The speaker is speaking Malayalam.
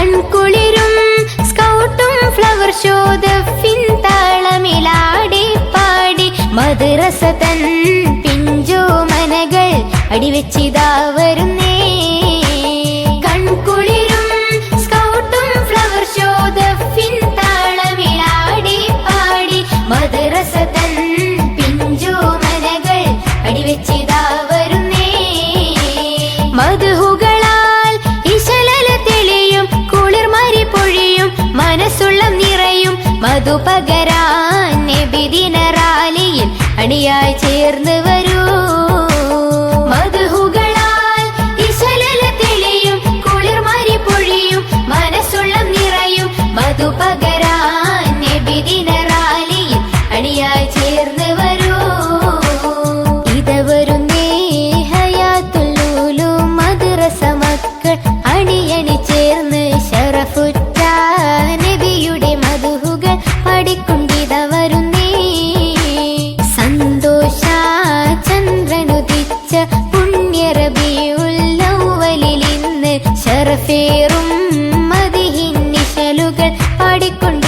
കൺകുളിരും സ്കൗട്ടും ഫ്ലവർ ഷോ താളമിലാടി പാടി. മധുരസ തൻ പിഞ്ചോ മനകൾ അടിവെച്ചിതാ വരുന്നേ. കൺകുളിരും സ്കൗട്ടും ഫ്ലവർ പാടി. വരുന്നേ. നിറയും മധു പകരാൻ നബിദിനറാലിയിൽ അണിയായി ചേർന്ന് വരൂ. മധുഹുകളാൽ ഇശലല തെളിയും കുളിർമരി പൊഴിയും മനസ്സുള്ളം നിറയും മധു ും മതിഹിൻ നിശലുകൾ പാടിക്കൊണ്ട്